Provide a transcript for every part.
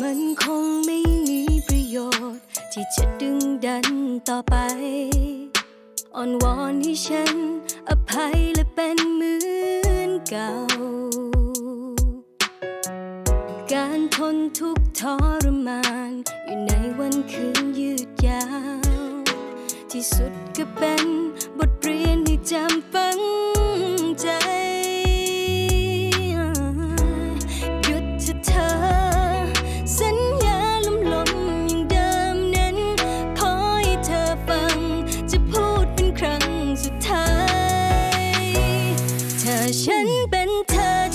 มันคงไม่มีประโยชน์ ที่จะดึงดันต่อไป อ่อนวอนให้ฉัน อภัยและเป็นเหมือนเก่า การทนทุกข์ทรมาน อยู่ในวันคืนยืดยาว ที่สุดก็เป็น เป็นเธอ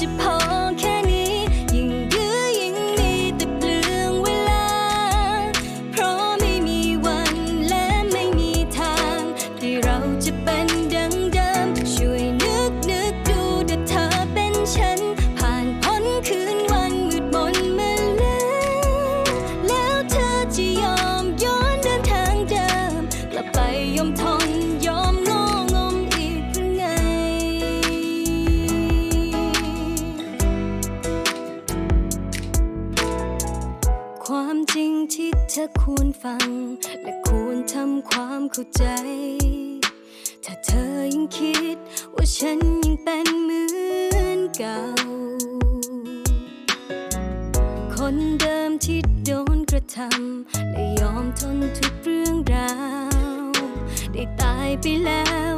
ควรฟัง และควรทำความเข้าใจ ถ้าเธอยังคิดว่าฉันยังเป็นเหมือนเก่า คนเดิมที่โดนกระทำและยอมทนทุกเรื่องราว ได้ตายไปแล้ว